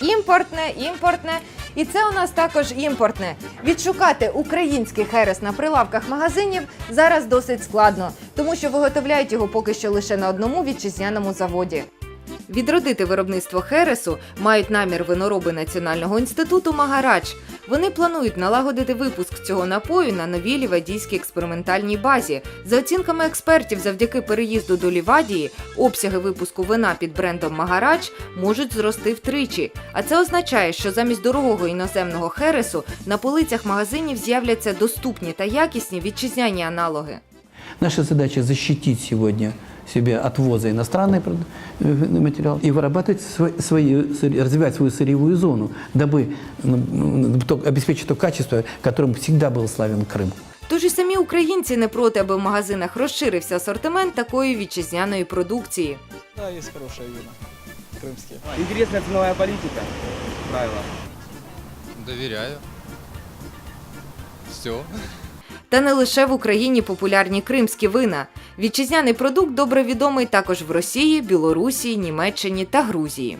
імпортне, імпортне. І це у нас також імпортне. Відшукати український херес на прилавках магазинів зараз досить складно, тому що виготовляють його поки що лише на одному вітчизняному заводі. Відродити виробництво хересу мають намір винороби Національного інституту Магарач. Вони планують налагодити випуск цього напою на новій лівадійській експериментальній базі. За оцінками експертів, завдяки переїзду до Лівадії, обсяги випуску вина під брендом Магарач можуть зрости втричі. А це означає, що замість дорогого іноземного хересу на полицях магазинів з'являться доступні та якісні вітчизняні аналоги. Наша задача защитить сегодня себя от ввоза иностранный прод- э, материал и вырабатывать свои, свои, сырь- развивать свою сырьевую зону, дабы ну, ну, то- обеспечить то качество, которым всегда был славен Крым. Тож і самі українці не проти, аби в магазинах розширився асортимент такої вітчизняної продукції. Да, есть хорошее вино. Крымские. Интересная ценовая политика. Правила. Доверяю. Все. Та не лише в Україні популярні кримські вина. Вітчизняний продукт добре відомий також в Росії, Білорусі, Німеччині та Грузії.